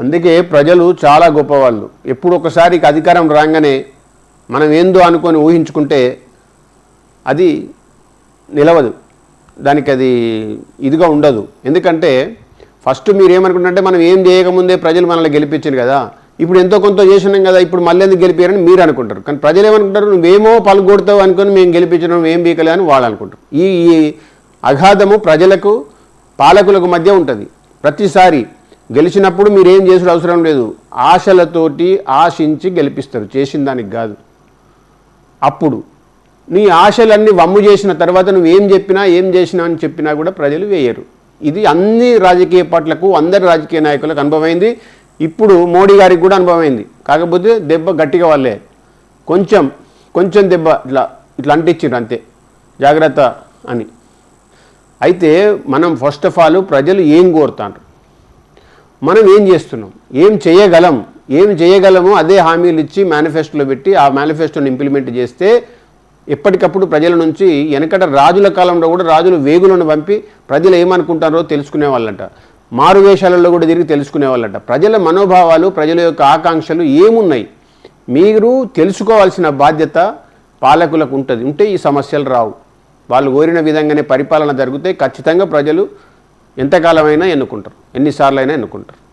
అందుకే ప్రజలు చాలా గొప్పవాళ్ళు. ఎప్పుడు ఒకసారి అధికారం రాగానే మనం ఏందో అనుకొని ఊహించుకుంటే అది నిలవదు. దానికి అది ఇదిగా ఉండదు. ఎందుకంటే ఫస్ట్ మీరు ఏమనుకుంటుంటే మనం ఏం చేయకముందే ప్రజలు మనల్ని గెలిపించారు కదా. ఇప్పుడు ఎంతో కొంత చేసినాం కదా ఇప్పుడు మళ్ళీ ఎందుకు గెలిపారని మీరు అనుకుంటారు. కానీ ప్రజలు ఏమనుకుంటారు? నువ్వేమో పలుకొడతావు అనుకుని మేము గెలిపించడం ఏం బీకలే అని వాళ్ళు అనుకుంటారు. ఈ ఈ అగాధము ప్రజలకు పాలకులకు మధ్య ఉంటుంది. ప్రతిసారి గెలిచినప్పుడు మీరు ఏం చేసుడు అవసరం లేదు. ఆశలతోటి ఆశించి గెలిపిస్తారు. చేసిన దానికి కాదు. అప్పుడు నీ ఆశలన్నీ వమ్ము చేసిన తర్వాత నువ్వు ఏం చెప్పినా ఏం చేసినా అని చెప్పినా కూడా ప్రజలు వేయరు. ఇది అన్ని రాజకీయ పార్టీలకు అందరి రాజకీయ నాయకులకు అనుభవమైంది. ఇప్పుడు మోడీ గారికి కూడా అనుభవమైంది. కాకపోతే దెబ్బ గట్టిగా వాళ్ళే. కొంచెం కొంచెం దెబ్బ ఇట్లా ఇట్లా అంటించిండ్రు అంతే. జాగ్రత్త అని. అయితే మనం ఫస్ట్ ఆఫ్ ఆల్ ప్రజలు ఏం కోరుతాండ్రు? మనం ఏం చేస్తున్నాం? ఏం చేయగలం? ఏం చేయగలమో అదే హామీలు ఇచ్చి మేనిఫెస్టోలో పెట్టి ఆ మేనిఫెస్టోని ఇంప్లిమెంట్ చేస్తే ఎప్పటికప్పుడు ప్రజల నుంచి వెనకట రాజుల కాలంలో కూడా రాజులు వేగులను పంపి ప్రజలు ఏమనుకుంటారో తెలుసుకునే వాళ్ళంట. మారువేషాలలో కూడా తిరిగి తెలుసుకునే వాళ్ళంట. ప్రజల మనోభావాలు ప్రజల యొక్క ఆకాంక్షలు ఏమున్నాయి? మీరు తెలుసుకోవాల్సిన బాధ్యత పాలకులకు ఉంటుంది. ఉంటే ఈ సమస్యలు రావు. వాళ్ళు కోరిన విధంగానే పరిపాలన జరిగితే ఖచ్చితంగా ప్రజలు ఎంతకాలమైనా ఎన్నుకుంటారు? ఎన్నిసార్లు అయినా ఎన్నుకుంటారు?